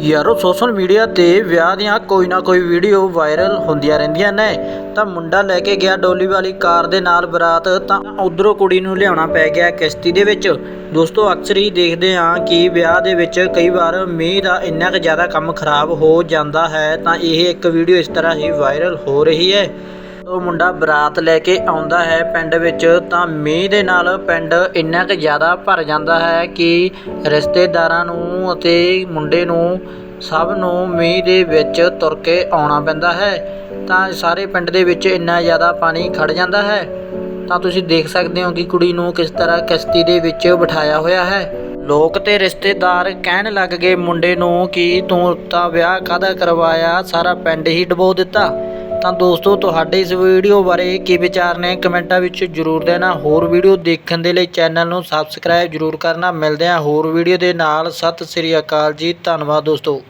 ਯਾਰੋ social media ਤੇ ਵਿਆਹ ਦੀਆਂ ਕੋਈ ਨਾ ਕੋਈ ਵੀਡੀਓ ਵਾਇਰਲ ਹੁੰਦੀਆਂ ਰਹਿੰਦੀਆਂ ਨੇ। ਤਾਂ ਮੁੰਡਾ ਲੈ ਕੇ ਗਿਆ ਡੋਲੀ ਵਾਲੀ ਕਾਰ ਦੇ ਨਾਲ ਬਰਾਤ, ਤਾਂ ਉਧਰੋਂ ਕੁੜੀ ਨੂੰ ਲਿਆਉਣਾ ਪੈ ਗਿਆ ਕਿਸ਼ਤੀ ਦੇ ਵਿੱਚ। ਦੋਸਤੋ, ਅਕਸਰ ਹੀ ਦੇਖਦੇ ਹਾਂ ਕਿ ਵਿਆਹ ਦੇ ਵਿੱਚ ਕਈ ਵਾਰ ਮੀਂਹ ਦਾ ਇੰਨਾ ਕੁ ਜ਼ਿਆਦਾ ਕੰਮ ਖਰਾਬ ਹੋ ਜਾਂਦਾ ਹੈ, ਤਾਂ ਇਹ ਇੱਕ ਵੀਡੀਓ ਇਸ ਤਰ੍ਹਾਂ ਹੀ ਵਾਇਰਲ ਹੋ ਰਹੀ ਹੈ। ਉਹ ਮੁੰਡਾ ਬਰਾਤ ਲੈ ਕੇ ਆਉਂਦਾ ਹੈ ਪਿੰਡ ਵਿੱਚ, ਤਾਂ ਮੀਂਹ ਦੇ ਨਾਲ ਪਿੰਡ ਇੰਨਾ ਕੁ ਜ਼ਿਆਦਾ ਭਰ ਜਾਂਦਾ ਹੈ ਕਿ ਰਿਸ਼ਤੇਦਾਰਾਂ ਨੂੰ ਅਤੇ ਮੁੰਡੇ ਨੂੰ ਸਭ ਨੂੰ ਮੀਂਹ ਦੇ ਵਿੱਚ ਤੁਰ ਕੇ ਆਉਣਾ ਪੈਂਦਾ ਹੈ। ਤਾਂ ਸਾਰੇ ਪਿੰਡ ਦੇ ਵਿੱਚ ਇੰਨਾ ਜ਼ਿਆਦਾ ਪਾਣੀ ਖੜ ਜਾਂਦਾ ਹੈ। ਤਾਂ ਤੁਸੀਂ ਦੇਖ ਸਕਦੇ ਹੋ ਕਿ ਕੁੜੀ ਨੂੰ ਕਿਸ ਤਰ੍ਹਾਂ ਕਿਸ਼ਤੀ ਦੇ ਵਿੱਚ ਬਿਠਾਇਆ ਹੋਇਆ ਹੈ। ਲੋਕ ਤੇ ਰਿਸ਼ਤੇਦਾਰ ਕਹਿਣ ਲੱਗ ਗਏ ਮੁੰਡੇ ਨੂੰ ਕਿ ਤੂੰ ਤਾਂ ਵਿਆਹ ਕਾਹਦਾ ਕਰਵਾਇਆ? ਸਾਰਾ ਪਿੰਡ ਹੀ ਡਬੋ ਦਿੱਤਾ। ਤਾਂ ਦੋਸਤੋ, ਤੁਹਾਡੇ ਇਸ ਵੀਡੀਓ ਬਾਰੇ ਕੀ ਵਿਚਾਰ ਨੇ? ਕਮੈਂਟਾਂ ਵਿੱਚ ਜਰੂਰ ਦੇਣਾ। ਹੋਰ ਵੀਡੀਓ ਦੇਖਣ ਦੇ ਲਈ ਚੈਨਲ ਨੂੰ ਸਬਸਕ੍ਰਾਈਬ ਜਰੂਰ ਕਰਨਾ। ਮਿਲਦੇ ਹਾਂ ਹੋਰ ਵੀਡੀਓ ਦੇ ਨਾਲ। ਸਤਿ ਸ੍ਰੀ ਅਕਾਲ ਜੀ। ਧੰਨਵਾਦ ਦੋਸਤੋ।